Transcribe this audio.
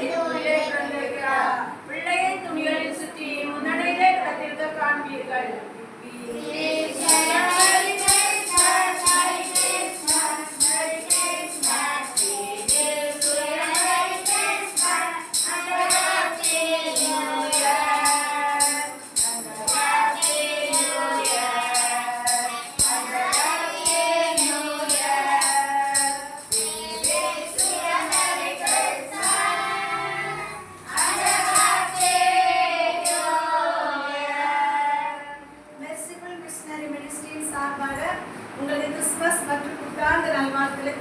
கட்டி உள்ளே கிடந்திருக்கிறார் பிள்ளையை துணிகளில் சுற்றி முன்னடையிலே கிடத்திருக்க காண்பீர்கள். சார்பாக உங்களுக்கு கிறிஸ்துமஸ் மற்றும் புத்தாண்டு நல்வாழ்த்துக்களை